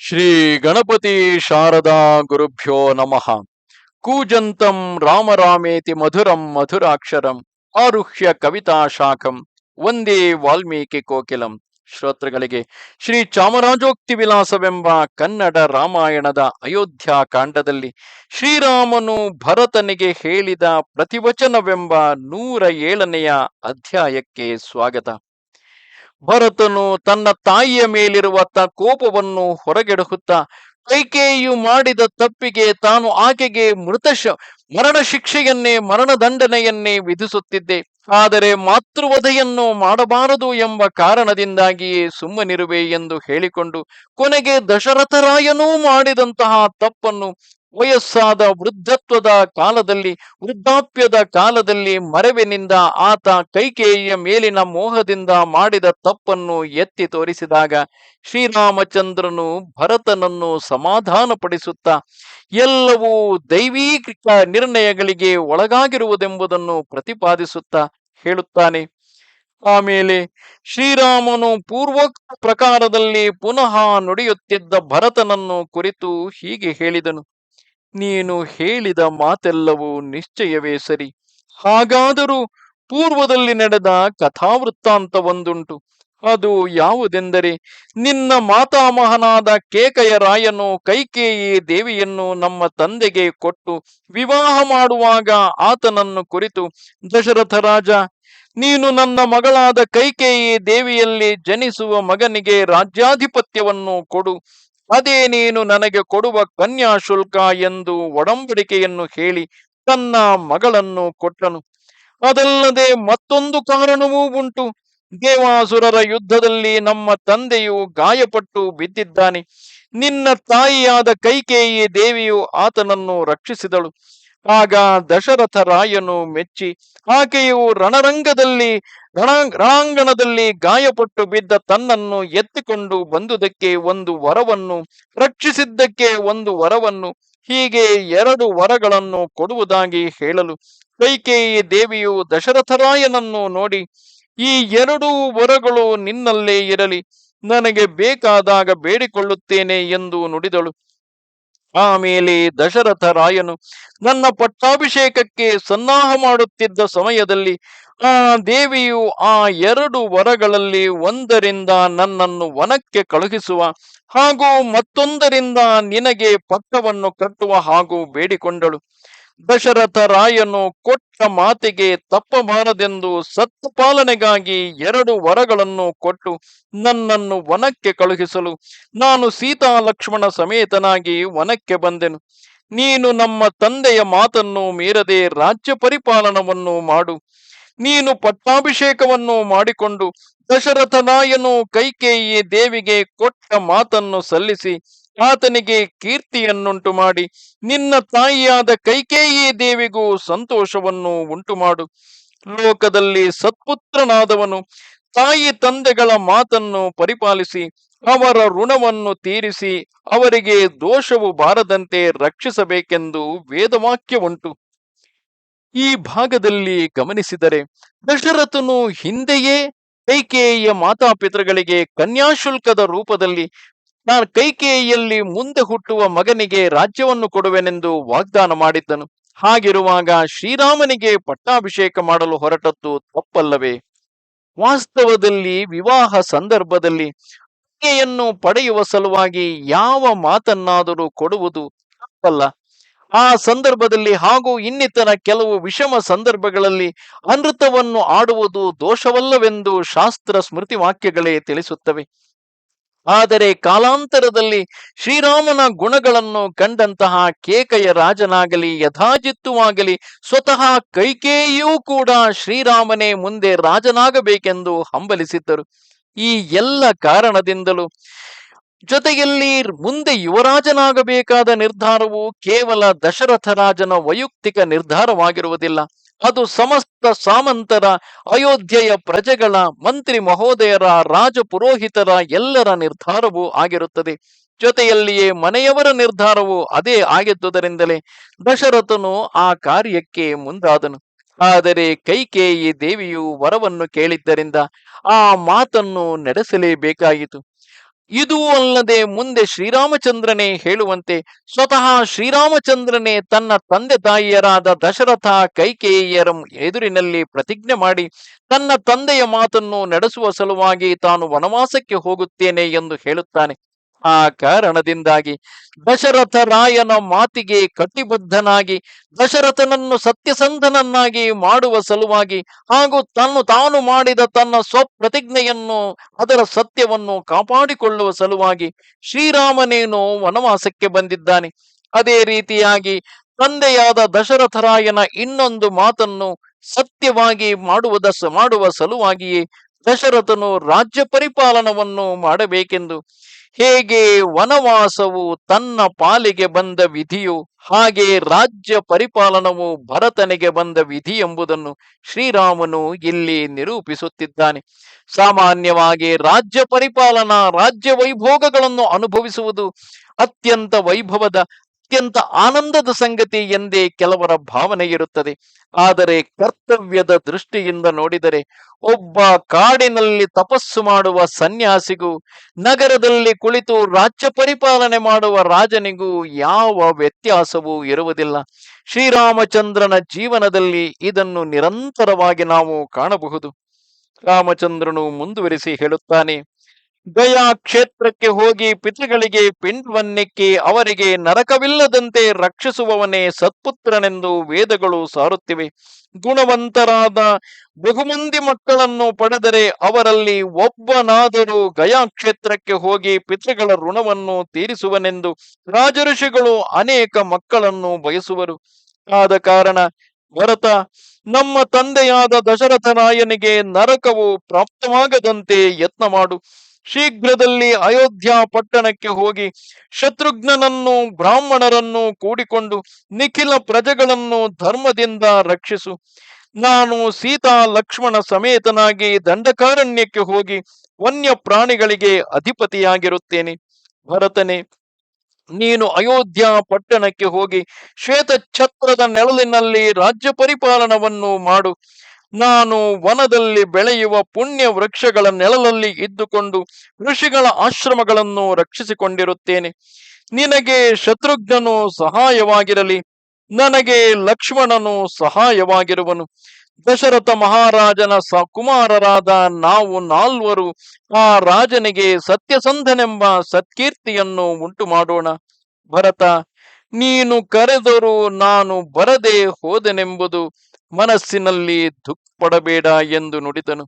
ಶ್ರೀ ಗಣಪತಿ ಶಾರದಾ ಗುರುಭ್ಯೋ ನಮಃ. ಕೂಜಂತಂ ರಾಮ ರಾಮೇತಿ ಮಧುರಂ ಮಧುರಾಕ್ಷರಂ ಆರುಹ್ಯ ಕವಿತಾ ಶಾಖಂ ಒಂದೇ ವಾಲ್ಮೀಕಿ ಕೋಕಿಲಂ. ಶ್ರೋತೃಗಳಿಗೆ ಶ್ರೀ ಚಾಮರಾಜೋಕ್ತಿ ವಿಲಾಸವೆಂಬ ಕನ್ನಡ ರಾಮಾಯಣದ ಅಯೋಧ್ಯ ಕಾಂಡದಲ್ಲಿ ಶ್ರೀರಾಮನು ಭರತನಿಗೆ ಹೇಳಿದ ಪ್ರತಿವಚನವೆಂಬ ನೂರ ಏಳನೆಯ ಅಧ್ಯಾಯಕ್ಕೆ ಸ್ವಾಗತ. ಭರತನು ತನ್ನ ತಾಯಿಯ ಮೇಲಿರುವ ತ ಕೋಪವನ್ನು ಹೊರಗೆಡಹುತ್ತಾ, ಕೈಕೇಯು ಮಾಡಿದ ತಪ್ಪಿಗೆ ತಾನು ಆಕೆಗೆ ಮೃತ ಮರಣ ಶಿಕ್ಷೆಯನ್ನೇ ಮರಣದಂಡನೆಯನ್ನೇ ವಿಧಿಸುತ್ತಿದ್ದೆ. ಆದರೆ ಮಾತೃವಧೆಯನ್ನು ಮಾಡಬಾರದು ಎಂಬ ಕಾರಣದಿಂದಾಗಿಯೇ ಸುಮ್ಮನಿರುವೆ ಎಂದು ಹೇಳಿಕೊಂಡು ಕೊನೆಗೆ ದಶರಥರಾಯನೂ ಮಾಡಿದಂತಹ ತಪ್ಪನ್ನು ವಯಸ್ಸಾದ ವೃದ್ಧತ್ವದ ಕಾಲದಲ್ಲಿ, ವೃದ್ಧಾಪ್ಯದ ಕಾಲದಲ್ಲಿ ಮರವಿನಿಂದ ಆತ ಕೈಕೇಯಿಯ ಮೇಲಿನ ಮೋಹದಿಂದ ಮಾಡಿದ ತಪ್ಪನ್ನು ಎತ್ತಿ ತೋರಿಸಿದಾಗ ಶ್ರೀರಾಮಚಂದ್ರನು ಭರತನನ್ನು ಸಮಾಧಾನಪಡಿಸುತ್ತಾ, ಎಲ್ಲವೂ ದೈವೀಕೃತ ನಿರ್ಣಯಗಳಿಗೆ ಒಳಗಾಗಿರುವುದೆಂಬುದನ್ನು ಪ್ರತಿಪಾದಿಸುತ್ತಾ ಹೇಳುತ್ತಾನೆ. ಆಮೇಲೆ ಶ್ರೀರಾಮನು ಪೂರ್ವೋಕ್ತ ಪ್ರಕಾರದಲ್ಲಿ ಪುನಃ ನುಡಿಯುತ್ತಿದ್ದ ಭರತನನ್ನು ಕುರಿತು ಹೀಗೆ ಹೇಳಿದನು. ನೀನು ಹೇಳಿದ ಮಾತೆಲ್ಲವೂ ನಿಶ್ಚಯವೇ ಸರಿ. ಹಾಗಾದರೂ ಪೂರ್ವದಲ್ಲಿ ನಡೆದ ಕಥಾವೃತ್ತಾಂತವೊಂದುಂಟು ಅದು ಯಾವುದೆಂದರೆ, ನಿನ್ನ ಮಾತಾಮಹನಾದ ಕೇಕಯ ರಾಯನು ಕೈಕೇಯಿ ದೇವಿಯನ್ನು ನಮ್ಮ ತಂದೆಗೆ ಕೊಟ್ಟು ವಿವಾಹ ಮಾಡುವಾಗ ಆತನನ್ನು ಕುರಿತು, ದಶರಥ ರಾಜ, ನೀನು ನನ್ನ ಮಗಳಾದ ಕೈಕೇಯಿ ದೇವಿಯಲ್ಲಿ ಜನಿಸುವ ಮಗನಿಗೆ ರಾಜ್ಯಾಧಿಪತ್ಯವನ್ನು ಕೊಡು. ಅದೇ ನೀನು ನನಗೆ ಕೊಡುವ ಕನ್ಯಾ ಶುಲ್ಕ ಎಂದು ಒಡಂಬಡಿಕೆಯನ್ನು ಹೇಳಿ ತನ್ನ ಮಗಳನ್ನು ಕೊಟ್ಟನು. ಅದಲ್ಲದೆ ಮತ್ತೊಂದು ಕಾರಣವೂ ಉಂಟು. ದೇವಾಸುರರ ಯುದ್ಧದಲ್ಲಿ ನಮ್ಮ ತಂದೆಯು ಗಾಯಪಟ್ಟು ಬಿದ್ದಿದ್ದಾನೆ. ನಿನ್ನ ತಾಯಿಯಾದ ಕೈಕೇಯಿ ದೇವಿಯು ಆತನನ್ನು ರಕ್ಷಿಸಿದಳು. ಆಗ ದಶರಥ ರಾಯನು ಮೆಚ್ಚಿ, ಆಕೆಯು ರಣರಂಗದಲ್ಲಿ, ರಣ, ರಣಾಂಗಣದಲ್ಲಿ ಗಾಯಪಟ್ಟು ಬಿದ್ದ ತನ್ನನ್ನು ಎತ್ತಿಕೊಂಡು ಬಂದುದಕ್ಕೆ ಒಂದು ವರವನ್ನು, ರಕ್ಷಿಸಿದ್ದಕ್ಕೆ ಒಂದು ವರವನ್ನು, ಹೀಗೆ ಎರಡು ವರಗಳನ್ನು ಕೊಡುವುದಾಗಿ ಹೇಳಲು. ಕೈಕೇಯಿ ದೇವಿಯು ದಶರಥರಾಯನನ್ನು ನೋಡಿ, ಈ ಎರಡೂ ವರಗಳು ನಿನ್ನಲ್ಲೇ ಇರಲಿ, ನನಗೆ ಬೇಕಾದಾಗ ಬೇಡಿಕೊಳ್ಳುತ್ತೇನೆ ಎಂದು ನುಡಿದಳು. ಆಮೇಲೆ ದಶರಥ ರಾಯನು ನನ್ನ ಪಟ್ಟಾಭಿಷೇಕಕ್ಕೆ ಸನ್ನಾಹ ಮಾಡುತ್ತಿದ್ದ ಸಮಯದಲ್ಲಿ ಆ ದೇವಿಯು ಆ ಎರಡು ವರಗಳಲ್ಲಿ ಒಂದರಿಂದ ನನ್ನನ್ನು ವನಕ್ಕೆ ಕಳುಹಿಸುವ ಹಾಗೂ ಮತ್ತೊಂದರಿಂದ ನಿನಗೆ ಪಕ್ಕವನ್ನು ಕಟ್ಟುವ ಹಾಗೂ ಬೇಡಿಕೊಂಡಳು. ದಶರಥ ರಾಯನು ಕೊಟ್ಟ ಮಾತಿಗೆ ತಪ್ಪಬಾರದೆಂದು ಸತ್ಪಾಲನೆಗಾಗಿ ಎರಡು ವರಗಳನ್ನು ಕೊಟ್ಟು ನನ್ನನ್ನು ವನಕ್ಕೆ ಕಳುಹಿಸಲು ನಾನು ಸೀತಾ ಲಕ್ಷ್ಮಣ ಸಮೇತನಾಗಿ ವನಕ್ಕೆ ಬಂದೆನು. ನೀನು ನಮ್ಮ ತಂದೆಯ ಮಾತನ್ನು ಮೀರದೆ ರಾಜ್ಯ ಪರಿಪಾಲನವನ್ನು ಮಾಡು. ನೀನು ಪಟ್ಟಾಭಿಷೇಕವನ್ನು ಮಾಡಿಕೊಂಡು ದಶರಥನಾಯನು ಕೈಕೇಯಿ ದೇವಿಗೆ ಕೊಟ್ಟ ಮಾತನ್ನು ಸಲ್ಲಿಸಿ ಆತನಿಗೆ ಕೀರ್ತಿಯನ್ನುಂಟು ಮಾಡಿ ನಿನ್ನ ತಾಯಿಯಾದ ಕೈಕೇಯಿ ದೇವಿಗೂ ಸಂತೋಷವನ್ನು ಉಂಟು ಮಾಡು ಲೋಕದಲ್ಲಿ ಸತ್ಪುತ್ರನಾದವನು ತಾಯಿ ತಂದೆಗಳ ಮಾತನ್ನು ಪರಿಪಾಲಿಸಿ, ಅವರ ಋಣವನ್ನು ತೀರಿಸಿ, ಅವರಿಗೆ ದೋಷವು ಬಾರದಂತೆ ರಕ್ಷಿಸಬೇಕೆಂದು ವೇದವಾಕ್ಯ ಉಂಟು ಈ ಭಾಗದಲ್ಲಿ ಗಮನಿಸಿದರೆ, ದಶರಥನು ಹಿಂದೆಯೇ ಕೈಕೇಯಿಯ ಮಾತಾಪಿತೃಗಳಿಗೆ ಕನ್ಯಾಶುಲ್ಕದ ರೂಪದಲ್ಲಿ ನಾನು ಕೈಕೇಯಿಯಲ್ಲಿ ಮುಂದೆ ಹುಟ್ಟುವ ಮಗನಿಗೆ ರಾಜ್ಯವನ್ನು ಕೊಡುವೆನೆಂದು ವಾಗ್ದಾನ ಮಾಡಿದ್ದನು. ಹಾಗಿರುವಾಗ ಶ್ರೀರಾಮನಿಗೆ ಪಟ್ಟಾಭಿಷೇಕ ಮಾಡಲು ಹೊರಟದ್ದು ತಪ್ಪಲ್ಲವೇ? ವಾಸ್ತವದಲ್ಲಿ ವಿವಾಹ ಸಂದರ್ಭದಲ್ಲಿ ಕನ್ಯೆಯನ್ನು ಪಡೆಯುವ ಸಲುವಾಗಿ ಯಾವ ಮಾತನ್ನಾದರೂ ಕೊಡುವುದು ತಪ್ಪಲ್ಲ. ಆ ಸಂದರ್ಭದಲ್ಲಿ ಹಾಗೂ ಇನ್ನಿತರ ಕೆಲವು ವಿಷಮ ಸಂದರ್ಭಗಳಲ್ಲಿ ಅನೃತವನ್ನು ಆಡುವುದು ದೋಷವಲ್ಲವೆಂದು ಶಾಸ್ತ್ರ ಸ್ಮೃತಿ ವಾಕ್ಯಗಳೇ ತಿಳಿಸುತ್ತವೆ. ಆದರೆ ಕಾಲಾಂತರದಲ್ಲಿ ಶ್ರೀರಾಮನ ಗುಣಗಳನ್ನು ಕಂಡಂತಹ ಕೇಕಯ ರಾಜನಾಗಲಿ, ಯಥಾಜಿತ್ತುವಾಗಲಿ, ಸ್ವತಃ ಕೈಕೇಯಿಯೂ ಕೂಡ ಶ್ರೀರಾಮನೇ ಮುಂದೆ ರಾಜನಾಗಬೇಕೆಂದು ಹಂಬಲಿಸಿದ್ದರು. ಈ ಎಲ್ಲ ಕಾರಣದಿಂದಲೂ ಜೊತೆಯಲ್ಲಿ ಮುಂದೆ ಯುವರಾಜನಾಗಬೇಕಾದ ನಿರ್ಧಾರವು ಕೇವಲ ದಶರಥ ರಾಜನ ವೈಯಕ್ತಿಕ ನಿರ್ಧಾರವಾಗಿರುವುದಿಲ್ಲ. ಅದು ಸಮಸ್ತ ಸಾಮಂತರ ಅಯೋಧ್ಯೆಯ ಪ್ರಜೆಗಳ ಮಂತ್ರಿ ಮಹೋದಯರ, ರಾಜ ಪುರೋಹಿತರ ಎಲ್ಲರ ನಿರ್ಧಾರವೂ ಆಗಿರುತ್ತದೆ. ಜೊತೆಯಲ್ಲಿಯೇ ಮನೆಯವರ ನಿರ್ಧಾರವು ಅದೇ ಆಗಿದ್ದುದರಿಂದಲೇ ದಶರಥನು ಆ ಕಾರ್ಯಕ್ಕೆ ಮುಂದಾದನು. ಆದರೆ ಕೈಕೇಯಿ ದೇವಿಯು ವರವನ್ನು ಕೇಳಿದ್ದರಿಂದ ಆ ಮಾತನ್ನು ನಡೆಸಲೇಬೇಕಾಯಿತು. ಇದೂ ಅಲ್ಲದೆ ಮುಂದೆ ಶ್ರೀರಾಮಚಂದ್ರನೇ ಹೇಳುವಂತೆ ಸ್ವತಃ ಶ್ರೀರಾಮಚಂದ್ರನೇ ತನ್ನ ತಂದೆ ತಾಯಿಯರಾದ ದಶರಥ ಕೈಕೇಯಿಯರ ಎದುರಿನಲ್ಲಿ ಪ್ರತಿಜ್ಞೆ ಮಾಡಿ ತನ್ನ ತಂದೆಯ ಮಾತನ್ನು ನಡೆಸುವ ಸಲುವಾಗಿ ತಾನು ವನವಾಸಕ್ಕೆ ಹೋಗುತ್ತೇನೆ ಎಂದು ಹೇಳುತ್ತಾನೆ. ಆ ಕಾರಣದಿಂದಾಗಿ ದಶರಥ ರಾಯನ ಮಾತಿಗೆ ಕಟಿಬದ್ಧನಾಗಿ, ದಶರಥನನ್ನು ಸತ್ಯಸಂಧನನ್ನಾಗಿ ಮಾಡುವ ಸಲುವಾಗಿ ಹಾಗೂ ತನ್ನ ತಾನು ಮಾಡಿದ ತನ್ನ ಸ್ವಪ್ರತಿಜ್ಞೆಯನ್ನು, ಅದರ ಸತ್ಯವನ್ನು ಕಾಪಾಡಿಕೊಳ್ಳುವ ಸಲುವಾಗಿ ಶ್ರೀರಾಮನೇನು ವನವಾಸಕ್ಕೆ ಬಂದಿದ್ದಾನೆ. ಅದೇ ರೀತಿಯಾಗಿ ತಂದೆಯಾದ ದಶರಥರಾಯನ ಇನ್ನೊಂದು ಮಾತನ್ನು ಸತ್ಯವಾಗಿ ಮಾಡುವುದ ಮಾಡುವ ಸಲುವಾಗಿಯೇ ದಶರಥನು ರಾಜ್ಯ ಪರಿಪಾಲನವನ್ನು ಮಾಡಬೇಕೆಂದು ಹೇಗೆ ವನವಾಸವು ತನ್ನ ಪಾಲಿಗೆ ಬಂದ ವಿಧಿಯು, ಹಾಗೆ ರಾಜ್ಯ ಪರಿಪಾಲನವು ಭರತನಿಗೆ ಬಂದ ವಿಧಿ ಎಂಬುದನ್ನು ಶ್ರೀರಾಮನು ಇಲ್ಲಿ ನಿರೂಪಿಸುತ್ತಿದ್ದಾನೆ. ಸಾಮಾನ್ಯವಾಗಿ ರಾಜ್ಯ ಪರಿಪಾಲನಾ ರಾಜ್ಯ ವೈಭೋಗಗಳನ್ನು ಅನುಭವಿಸುವುದು ಅತ್ಯಂತ ವೈಭವದ ಅತ್ಯಂತ ಆನಂದದ ಸಂಗತಿ ಎಂದೇ ಕೆಲವರ ಭಾವನೆ ಇರುತ್ತದೆ. ಆದರೆ ಕರ್ತವ್ಯದ ದೃಷ್ಟಿಯಿಂದ ನೋಡಿದರೆ ಒಬ್ಬ ಕಾಡಿನಲ್ಲಿ ತಪಸ್ಸು ಮಾಡುವ ಸನ್ಯಾಸಿಗೂ, ನಗರದಲ್ಲಿ ಕುಳಿತು ರಾಜ್ಯ ಪರಿಪಾಲನೆ ಮಾಡುವ ರಾಜನಿಗೂ ಯಾವ ವ್ಯತ್ಯಾಸವೂ ಇರುವುದಿಲ್ಲ. ಶ್ರೀರಾಮಚಂದ್ರನ ಜೀವನದಲ್ಲಿ ಇದನ್ನು ನಿರಂತರವಾಗಿ ನಾವು ಕಾಣಬಹುದು. ರಾಮಚಂದ್ರನು ಮುಂದುವರಿಸಿ ಹೇಳುತ್ತಾನೆ ಗಯಾ ಕ್ಷೇತ್ರಕ್ಕೆ ಹೋಗಿ ಪಿತೃಗಳಿಗೆ ಪಿಂಡವನ್ನೆಕ್ಕಿ ಅವರಿಗೆ ನರಕವಿಲ್ಲದಂತೆ ರಕ್ಷಿಸುವವನೇ ಸತ್ಪುತ್ರನೆಂದು ವೇದಗಳು ಸಾರುತ್ತಿವೆ. ಗುಣವಂತರಾದ ಬಹುಮಂದಿ ಮಕ್ಕಳನ್ನು ಪಡೆದರೆ ಅವರಲ್ಲಿ ಒಬ್ಬನಾದರೂ ಗಯಾ ಕ್ಷೇತ್ರಕ್ಕೆ ಹೋಗಿ ಪಿತೃಗಳ ಋಣವನ್ನು ತೀರಿಸುವನೆಂದು ರಾಜಋಷಿಗಳು ಅನೇಕ ಮಕ್ಕಳನ್ನು ಬಯಸುವರು. ಆದ ಕಾರಣ ಭರತ, ನಮ್ಮ ತಂದೆಯಾದ ದಶರಥರಾಯನಿಗೆ ನರಕವು ಪ್ರಾಪ್ತವಾಗದಂತೆ ಯತ್ನ ಮಾಡು. ಶೀಘ್ರದಲ್ಲಿ ಅಯೋಧ್ಯ ಪಟ್ಟಣಕ್ಕೆ ಹೋಗಿ ಶತ್ರುಘ್ನನನ್ನು, ಬ್ರಾಹ್ಮಣರನ್ನು ಕೂಡಿಕೊಂಡು ನಿಖಿಲ ಪ್ರಜೆಗಳನ್ನು ಧರ್ಮದಿಂದ ರಕ್ಷಿಸು. ನಾನು ಸೀತಾ ಲಕ್ಷ್ಮಣ ಸಮೇತನಾಗಿ ದಂಡಕಾರಣ್ಯಕ್ಕೆ ಹೋಗಿ ವನ್ಯ ಪ್ರಾಣಿಗಳಿಗೆ ಅಧಿಪತಿಯಾಗಿರುತ್ತೇನೆ. ಭರತನೆ, ನೀನು ಅಯೋಧ್ಯ ಪಟ್ಟಣಕ್ಕೆ ಹೋಗಿ ಶ್ವೇತ ಛತ್ರದ ನೆರಳಿನಲ್ಲಿ ರಾಜ್ಯ ಪರಿಪಾಲನವನ್ನು ಮಾಡು. ನಾನು ವನದಲ್ಲಿ ಬೆಳೆಯುವ ಪುಣ್ಯ ವೃಕ್ಷಗಳ ನೆಲದಲ್ಲಿ ಇದ್ದುಕೊಂಡು ಋಷಿಗಳ ಆಶ್ರಮಗಳನ್ನು ರಕ್ಷಿಸಿಕೊಂಡಿರುತ್ತೇನೆ. ನಿನಗೆ ಶತ್ರುಘ್ನನು ಸಹಾಯವಾಗಿರಲಿ. ನನಗೆ ಲಕ್ಷ್ಮಣನು ಸಹಾಯವಾಗಿರುವನು. ದಶರಥ ಮಹಾರಾಜನ ಕುಮಾರರಾದ ನಾವು ನಾಲ್ವರು ಆ ರಾಜನಿಗೆ ಸತ್ಯಸಂಧನೆಂಬ ಸತ್ಕೀರ್ತಿಯನ್ನು ಉಂಟು ಮಾಡೋಣ ಭರತ, ನೀನು ಕರೆದರೂ ನಾನು ಬರದೆ ಹೋದೆನೆಂಬುದು ಮನಸ್ಸಿನಲ್ಲಿ ದುಃಖಪಡಬೇಡ ಎಂದು ನುಡಿದನು.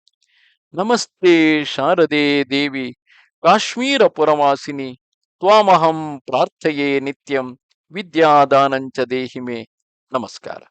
ನಮಸ್ತೆ ಶಾರದೆ ದೇವಿ, ಕಾಶ್ಮೀರ ಪುರವಾಸಿನಿ, ತ್ವಾಮಹಂ ಪ್ರಾರ್ಥೆಯೇ ನಿತ್ಯಂ, ವಿದ್ಯಾದಾನಂಚ ದೇಹಿಮೆ. ನಮಸ್ಕಾರ.